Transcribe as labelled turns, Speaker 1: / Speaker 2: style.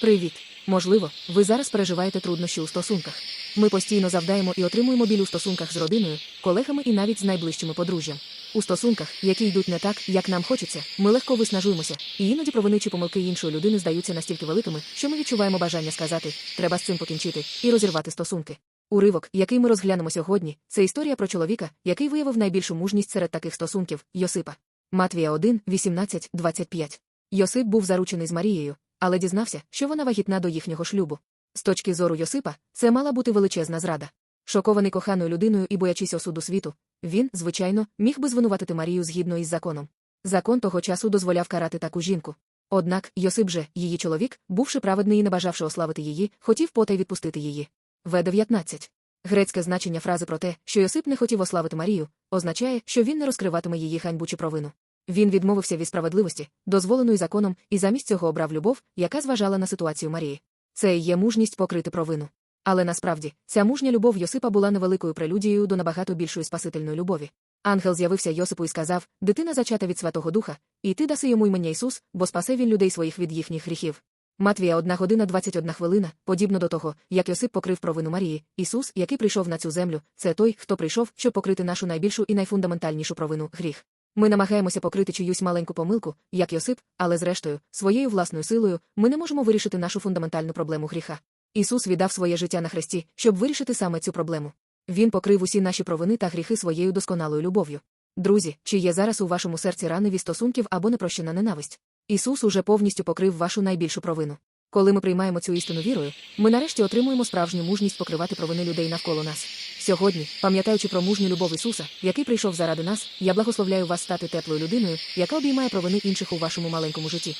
Speaker 1: Привіт! Можливо, ви зараз переживаєте труднощі у стосунках. Ми постійно завдаємо і отримуємо біль у стосунках з родиною, колегами і навіть з найближчими подружжям. У стосунках, які йдуть не так, як нам хочеться, ми легко виснажуємося, і іноді провини чи помилки іншої людини здаються настільки великими, що ми відчуваємо бажання сказати, треба з цим покінчити і розірвати стосунки. Уривок, який ми розглянемо сьогодні, це історія про чоловіка, який виявив найбільшу мужність серед таких стосунків Йосипа. Матвія 1, 18, 25. Йосип був заручений з Марією, але дізнався, що вона вагітна до їхнього шлюбу. З точки зору Йосипа, це мала бути величезна зрада. Шокований коханою людиною і боячись осуду світу, він, звичайно, міг би звинуватити Марію згідно із законом. Закон того часу дозволяв карати таку жінку. Однак Йосип же, її чоловік, бувши праведний і не бажавши ославити її, хотів потай відпустити її. В-19. Грецьке значення фрази про те, що Йосип не хотів ославити Марію, означає, що він не розкриватиме її ганьбу чи провину. Він відмовився від справедливості, дозволеної законом, і замість цього обрав любов, яка зважала на ситуацію Марії. Це і є мужність покрити провину. Але насправді, ця мужня любов Йосипа була невеликою прелюдією до набагато більшої спасительної любові. Ангел з'явився Йосипу і сказав: Дитина зачата від Святого Духа, і ти даси йому імення Ісус, бо спасе він людей своїх від їхніх гріхів. Матвія 1 година 21 хвилина, подібно до того, як Йосип покрив провину Марії, Ісус, який прийшов на цю землю, це той, хто прийшов, щоб покрити нашу найбільшу і найфундаментальнішу провину гріх. Ми намагаємося покрити чиюсь маленьку помилку, як Йосип, але зрештою, своєю власною силою, ми не можемо вирішити нашу фундаментальну проблему гріха. Ісус віддав своє життя на хресті, щоб вирішити саме цю проблему. Він покрив усі наші провини та гріхи своєю досконалою любов'ю. Друзі, чи є зараз у вашому серці рани від стосунків або непрощена ненависть? Ісус уже повністю покрив вашу найбільшу провину. Коли ми приймаємо цю істину вірою, ми нарешті отримуємо справжню мужність покривати провини людей навколо нас. Сьогодні, пам'ятаючи про мужню любов Ісуса, який прийшов заради нас, я благословляю вас стати теплою людиною, яка обіймає провини інших у вашому маленькому житті.